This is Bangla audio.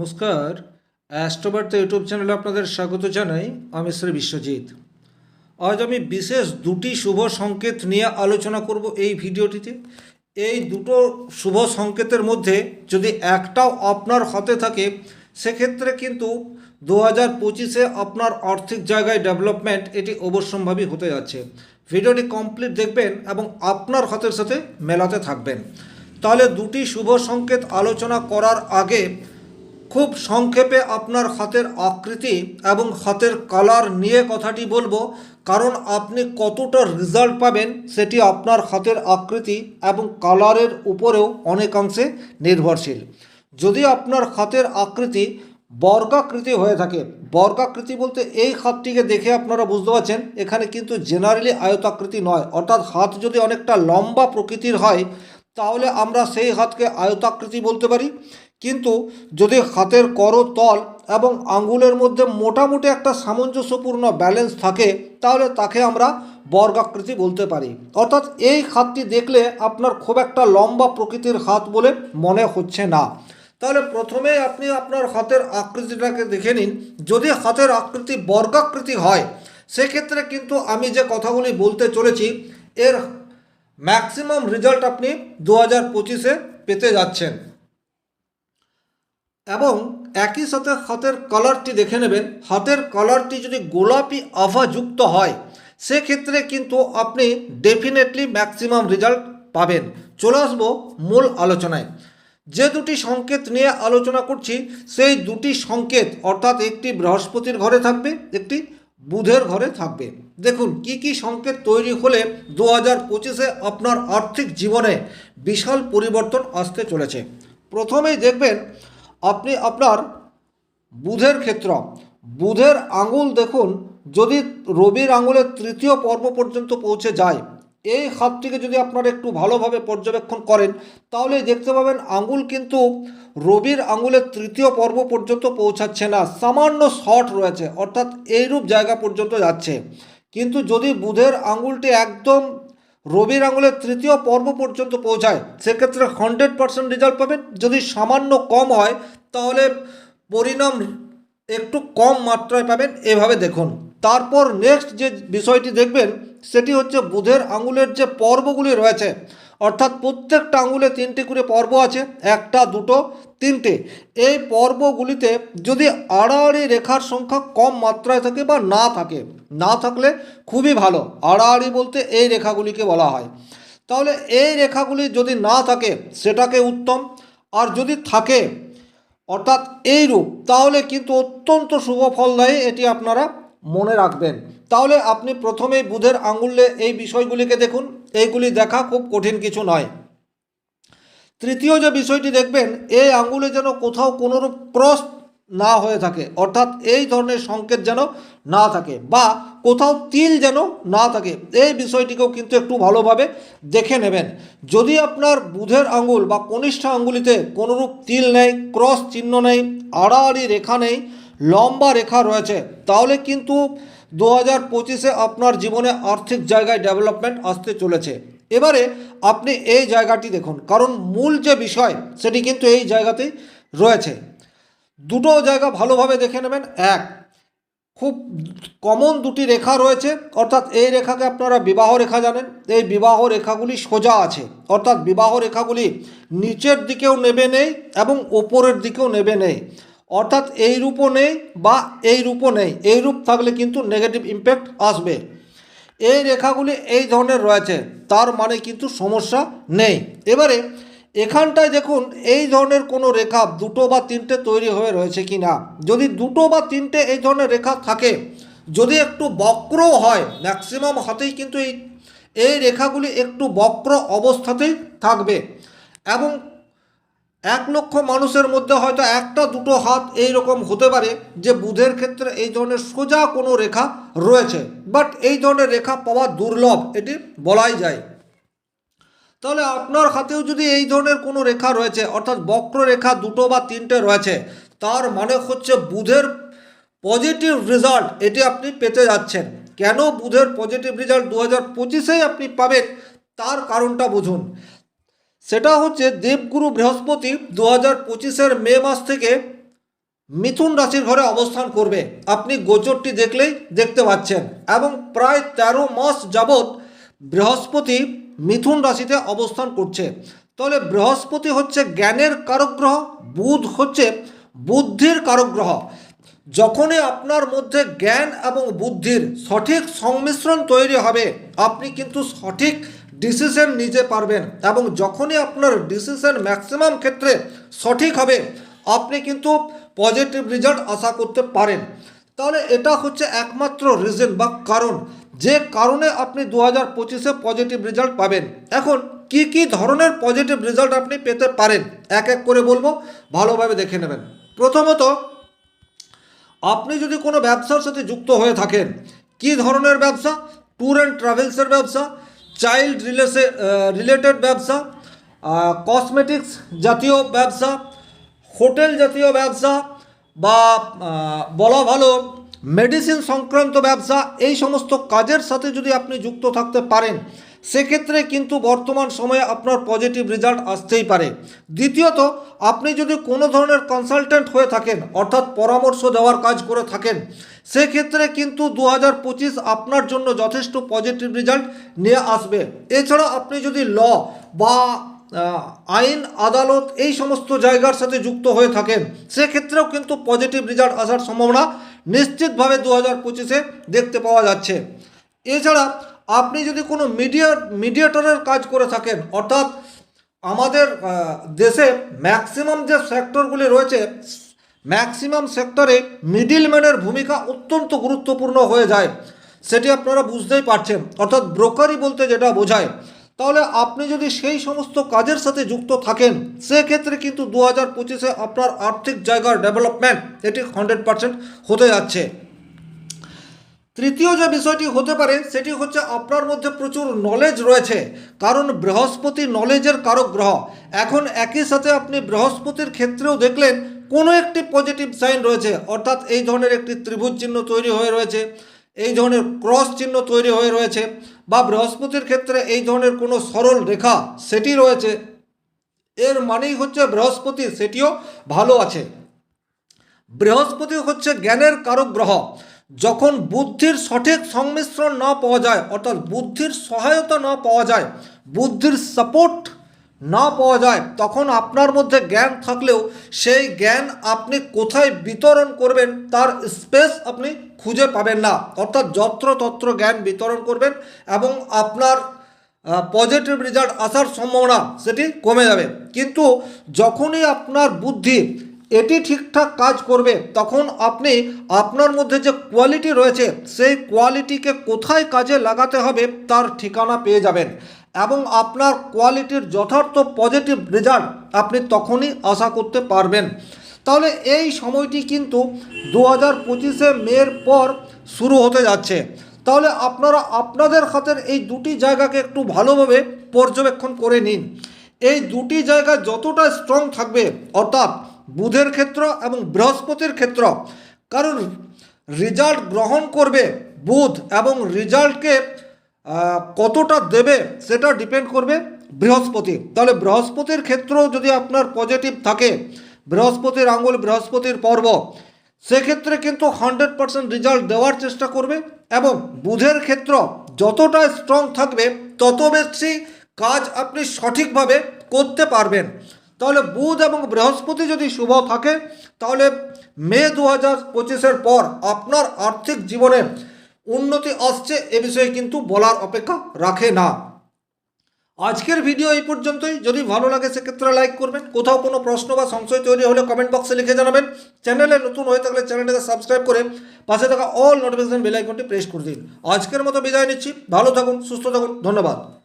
নমস্কার। অ্যাস্ট্রোবার্তা ইউটিউব চ্যানেলে আপনাদের স্বাগত জানাই। আমি শ্রী বিশ্বজিৎ। আজ আমি বিশেষ দুটি শুভ সংকেত নিয়ে আলোচনা করব এই ভিডিওটিতে। এই দুটো শুভ সংকেতের মধ্যে যদি একটাও আপনার হাতে থাকে, সেক্ষেত্রে কিন্তু দু হাজার পঁচিশে আপনার আর্থিক জায়গায় ডেভেলপমেন্ট এটি অবশ্যম্ভাবী হতে যাচ্ছে। ভিডিওটি কমপ্লিট দেখবেন এবং আপনার হাতের সাথে মেলাতে থাকবেন। তাহলে দুটি শুভ সংকেত আলোচনা করার আগে খুব সংক্ষেপে আপনার হাতের আকৃতি এবং হাতের কালার নিয়ে কথাটি বলব, কারণ আপনি কতটা রেজাল্ট পাবেন সেটি আপনার হাতের আকৃতি এবং কালারের উপরেও অনেকাংশে নির্ভরশীল। যদি আপনার হাতের আকৃতি বর্গাকৃতি হয়ে থাকে, বর্গাকৃতি বলতে এই হাতটিকে দেখে আপনারা বুঝতে পারছেন, এখানে কিন্তু জেনারেলি আয়তাকৃতি নয়, অর্থাৎ হাত যদি অনেকটা লম্বা প্রকৃতির হয়, তাহলে আমরা সেই হাতকে আয়তাকৃতি বলতে পারি। কিন্তু যদি হাতের করতল এবং আঙ্গুলের মধ্যে মোটামুটি একটা সামঞ্জস্যপূর্ণ ব্যালেন্স থাকে, তাহলে তাকে আমরা বর্গাকৃতি বলতে পারি। অর্থাৎ এই হাতটি দেখলে আপনার খুব একটা লম্বা প্রকৃতির হাত বলে মনে হচ্ছে না। তাহলে প্রথমে আপনি আপনার হাতের আকৃতিটাকে দেখে নিন। যদি হাতের আকৃতি বর্গাকৃতি হয়, সেক্ষেত্রে কিন্তু আমি যে কথাগুলি বলতে চলেছি, এর ম্যাক্সিমাম রেজাল্ট আপনি দু হাজার পেতে যাচ্ছেন। এবং একই সাথে হাতের কালারটি দেখে নেবেন। হাতের কালারটি যদি গোলাপি আভাযুক্ত হয়, সেক্ষেত্রে কিন্তু আপনি ডেফিনেটলি ম্যাক্সিমাম রেজাল্ট পাবেন। চলে আসব মূল আলোচনায়। যে দুটি সংকেত নিয়ে আলোচনা করছি, সেই দুটি সংকেত অর্থাৎ একটি বৃহস্পতির ঘরে থাকবে, একটি বুধের ঘরে থাকবে। দেখুন, কি কি সংকেত তৈরি হলে দু হাজার পঁচিশে আপনার আর্থিক জীবনে বিশাল পরিবর্তন আসতে চলেছে। প্রথমেই দেখবেন আপনি আপনার বুধের ক্ষেত্র, বুধের আঙুল দেখুন, যদি রবির আঙুলের তৃতীয় পর্ব পর্যন্ত পৌঁছে যায়, এই হাতটিকে যদি আপনারা একটু ভালোভাবে পর্যবেক্ষণ করেন, তাহলে দেখতে পাবেন আঙুল কিন্তু রবির আঙুলের তৃতীয় পর্ব পর্যন্ত পৌঁছাচ্ছে না, সামান্য শর্ট রয়েছে, অর্থাৎ এইরূপ জায়গা পর্যন্ত যাচ্ছে। কিন্তু যদি বুধের আঙুলটি একদম রবির আঙুলের তৃতীয় পর্ব পর্যন্ত পৌঁছায়, সেক্ষেত্রে হান্ড্রেড পার্সেন্ট রেজাল্ট পাবেন যদি সামান্য কম হয়, তাহলে পরিণাম একটু কম মাত্রায় পাবেন। এভাবে দেখুন। তারপর নেক্সট যে বিষয়টি দেখবেন, সেটি হচ্ছে বুধের আঙুলের যে পর্বগুলি রয়েছে, অর্থাৎ প্রত্যেকটা আঙুলে তিনটে করে পর্ব আছে, একটা, দুটো, তিনটে। এই পর্বগুলিতে যদি আড়াআড়ি রেখার সংখ্যা কম মাত্রায় থাকে বা না থাকে, না থাকলে খুবই ভালো। আড়াআড়ি বলতে এই রেখাগুলিকে বলা হয়। তাহলে এই রেখাগুলি যদি না থাকে, সেটাকে উত্তম। আর যদি থাকে, অর্থাৎ এই রূপ তাহলে কিন্তু অত্যন্ত শুভ ফলদায়ী এটি আপনারা মনে রাখবেন। তাহলে আপনি প্রথমেই বুধের আঙুলে এই বিষয়গুলিকে দেখুন। এইগুলি দেখা খুব কঠিন কিছু নয়। তৃতীয় যে বিষয়টি দেখবেন, এই আঙ্গুলে যেন কোথাও কোনোরূপ ক্রস না হয়ে থাকে। অর্থাৎ এই ধরনের সংকেত যেন না থাকে বা কোথাও তিল যেন না থাকে। এই বিষয়টিকেও কিন্তু একটু ভালোভাবে দেখে নেবেন। যদি আপনার বুধের আঙ্গুল বা কনিষ্ঠ আঙ্গুলিতে কোনোরূপ তিল নেই, ক্রস চিহ্ন নেই, আড়াআড়ি রেখা নেই লম্বা রেখা রয়েছে। তাহলে কিন্তু দু হাজার পঁচিশে আপনার জীবনে আর্থিক জায়গায় ডেভেলপমেন্ট আসতে চলেছে। এবারে আপনি এই জায়গাটি দেখুন, কারণ মূল যে বিষয় সেটি কিন্তু এই জায়গাতেই রয়েছে। দুটো জায়গা ভালোভাবে দেখে নেবেন। এক, খুব কমন দুটি রেখা রয়েছে, অর্থাৎ এই রেখাকে আপনারা বিবাহ রেখা জানেন। এই বিবাহ রেখাগুলি সোজা আছে, অর্থাৎ বিবাহ রেখাগুলি নিচের দিকেও নেবে নেই এবং ওপরের দিকেও নেবে নেই। অর্থাৎ এই রূপও নেই বা এই রূপও নেই। এই রূপ থাকলে কিন্তু নেগেটিভ ইম্প্যাক্ট আসবে। এই রেখাগুলি এই ধরনের রয়েছে, তার মানে কিন্তু সমস্যা নেই। এবারে এখানটায় দেখুন, এই ধরনের কোনো রেখা দুটো বা তিনটে তৈরি হয়ে রয়েছে কি না যদি দুটো বা তিনটে এই ধরনের রেখা থাকে, যদি একটু বক্র হয় ম্যাক্সিমাম হাতেই কিন্তু এই এই রেখাগুলি একটু বক্র অবস্থাতেই থাকবে। এবং এক লক্ষ মানুষের মধ্যে হয়তো একটা, দুটো হাত এই রকম হতে পারে যে বুধের ক্ষেত্রে এই ধরনের সোজা কোনো রেখা রয়েছে। বাট এই ধরনের রেখা পাওয়া দুর্লভ, এটি বলাই যায়। তাহলে আপনার হাতেও যদি এই ধরনের কোনো রেখা রয়েছে, অর্থাৎ বক্র রেখা দুটো বা তিনটে রয়েছে, তার মানে হচ্ছে বুধের পজিটিভ রেজাল্ট এটি আপনি পেতে যাচ্ছেন। কেন বুধের পজিটিভ রেজাল্ট দু হাজার আপনি পাবেন? তার কারণটা বুঝুন। সেটা হচ্ছে দেবগুরু বৃহস্পতি দু হাজার পঁচিশের মে মাস থেকে মিথুন রাশির ঘরে অবস্থান করবে। আপনি গোচরটি দেখলেই দেখতে পাচ্ছেন। এবং প্রায় তেরো মাস যাবৎ বৃহস্পতি মিথুন রাশিতে অবস্থান করছে। তাহলে বৃহস্পতি হচ্ছে জ্ঞানের কারক গ্রহ বুধ হচ্ছে বুদ্ধির কারক গ্রহ যখনই আপনার মধ্যে জ্ঞান এবং বুদ্ধির সঠিক সংমিশ্রণ তৈরি হবে, আপনি কিন্তু সঠিক ডিসিশন নিতে পারবেন এবং যখনই আপনার ডিসিশন ম্যাক্সিমাম ক্ষেত্রে সঠিক হবে, আপনি কিন্তু পজিটিভ রেজাল্ট আশা করতে পারেন। তাহলে এটা হচ্ছে একমাত্র রিজন বা কারণ। যে কারণে আপনি দু হাজার পঁচিশে পজিটিভ রেজাল্ট পাবেন। এখন কি কি ধরনের পজিটিভ রেজাল্ট আপনি পেতে পারেন? এক এক করে বলব, ভালোভাবে দেখে নেবেন। প্রথমত, আপনি যদি কোনো ব্যবসার সাথে যুক্ত হয়ে থাকেন, কি ধরনের ব্যবসা? ট্যুর অ্যান্ড ট্রাভেলসের ব্যবসা চাইল্ড রিলেসে রিলেটেড ব্যবসা কসমেটিক্স জাতীয় ব্যবসা হোটেল জাতীয় ব্যবসা বা আহ, বলা ভালো মেডিসিন সংক্রান্ত ব্যবসা এই সমস্ত কাজের সাথে যদি আপনি যুক্ত থাকতে পারেন সেক্ষেত্রে কিন্তু বর্তমান সময়ে আপনার পজিটিভ রেজাল্ট আসতেই পারে। দ্বিতীয়ত, আপনি যদি কোনো ধরনের কনসালটেন্ট হয়ে থাকেন, অর্থাৎ পরামর্শ দেওয়ার কাজ করে থাকেন, সেক্ষেত্রে কিন্তু দু হাজার পঁচিশ আপনার জন্য যথেষ্ট পজিটিভ রেজাল্ট নিয়ে আসবে। এছাড়া আপনি যদি ল বা আইন, আদালত এই সমস্ত জায়গার সাথে যুক্ত হয়ে থাকেন, সেক্ষেত্রেও কিন্তু পজিটিভ রেজাল্ট আসার সম্ভাবনা নিশ্চিতভাবে দু হাজার পঁচিশে দেখতে পাওয়া যাচ্ছে। এছাড়া আপনি যদি কোনো মিডিয়া মিডিয়েটরের কাজ করে থাকেন, অর্থাৎ আমাদের দেশে ম্যাক্সিমাম যে সেক্টরগুলি রয়েছে ম্যাক্সিমাম সেক্টরে মিডিলম্যানের ভূমিকা অত্যন্ত গুরুত্বপূর্ণ হয়ে যায়। সেটি আপনারা বুঝতেই পারছেন। অর্থাৎ ব্রোকারি বলতে যেটা বোঝায়। তাহলে আপনি যদি সেই সমস্ত কাজের সাথে যুক্ত থাকেন, সেক্ষেত্রে কিন্তু দু হাজার পঁচিশে আপনার আর্থিক জায়গার ডেভেলপমেন্ট এটি হান্ড্রেড পার্সেন্ট হতে যাচ্ছে। তৃতীয় যে বিষয়টি হতে পারে, সেটি হচ্ছে আপনার মধ্যে প্রচুর নলেজ রয়েছে। কারণ বৃহস্পতি নলেজের কারক গ্রহ। এখন একই সাথে আপনি বৃহস্পতির ক্ষেত্রেও দেখলেন, কোনো একটি পজিটিভ সাইন রয়েছে। অর্থাৎ এই ধরনের একটি ত্রিভুজ চিহ্ন তৈরি হয়ে রয়েছে, এই ধরনের ক্রস চিহ্ন তৈরি হয়ে রয়েছে, বা বৃহস্পতির ক্ষেত্রে এই ধরনের কোনো সরল রেখা সেটি রয়েছে। এর মানেই হচ্ছে বৃহস্পতি সেটিও ভালো আছে। বৃহস্পতি হচ্ছে জ্ঞানের কারক গ্রহ। যখন বুদ্ধির সঠিক সংমিশ্রণ না পাওয়া যায়, অর্থাৎ বুদ্ধির সহায়তা না পাওয়া যায়, বুদ্ধির সাপোর্ট না পাওয়া যায়, তখন আপনার মধ্যে জ্ঞান থাকলেও সেই জ্ঞান আপনি কোথায় বিতরণ করবেন, তার স্পেস আপনি খুঁজে পাবেন না। অর্থাৎ যত্রতত্র জ্ঞান বিতরণ করবেন এবং আপনার পজিটিভ রেজাল্ট আসার সম্ভাবনা সেটি কমে যাবে। কিন্তু যখনই আপনার বুদ্ধি এটি ঠিকঠাক কাজ করবে, তখন আপনি আপনার মধ্যে যে কোয়ালিটি রয়েছে, সেই কোয়ালিটিকে কোথায় কাজে লাগাতে হবে তার ঠিকানা পেয়ে যাবেন। এবং আপনার কোয়ালিটির যথার্থ পজিটিভ রেজাল্ট আপনি তখনই আশা করতে পারবেন। তাহলে এই সময়টি কিন্তু দু হাজার পঁচিশে মের পর শুরু হতে যাচ্ছে। তাহলে আপনারা আপনাদের হাতের এই দুটি জায়গাকে একটু ভালোভাবে পর্যবেক্ষণ করে নিন। এই দুটি জায়গা যতটা স্ট্রং থাকবে, অর্থাৎ বুধের ক্ষেত্র এবং বৃহস্পতির ক্ষেত্র। কারণ রেজাল্ট গ্রহণ করবে বুধ এবং রেজাল্টকে কতটা দেবে সেটা ডিপেন্ড করবে বৃহস্পতি। তাহলে বৃহস্পতির ক্ষেত্রেও যদি আপনার পজিটিভ থাকে, বৃহস্পতির আঙ্গুল বৃহস্পতির পর্ব, সেক্ষেত্রে কিন্তু হান্ড্রেড পার্সেন্ট রেজাল্ট দেওয়ার চেষ্টা করবে এবং বুধের ক্ষেত্র যতটা স্ট্রং থাকবে, তত বেশি কাজ আপনি সঠিকভাবে করতে পারবেন। তাহলে বুধ এবং বৃহস্পতি যদি শুভ থাকে, তাহলে মে দু হাজার পঁচিশের পর আপনার আর্থিক জীবনে উন্নতি আসছে এ বিষয়ে কিন্তু বলার অপেক্ষা রাখে না। আজকের ভিডিও এই পর্যন্তই। যদি ভালো লাগে, সেক্ষেত্রে লাইক করবেন। কোথাও কোনো প্রশ্ন বা সংশয় তৈরি হলে কমেন্ট বক্সে লিখে জানাবেন। চ্যানেলে নতুন হয়ে থাকলে চ্যানেলটাকে সাবস্ক্রাইব করে পাশে থাকা অল নোটিফিকেশন বেল আইকনটি প্রেস করে দিন। আজকের মতো বিদায় নিচ্ছি। ভালো থাকুন, সুস্থ থাকুন। ধন্যবাদ।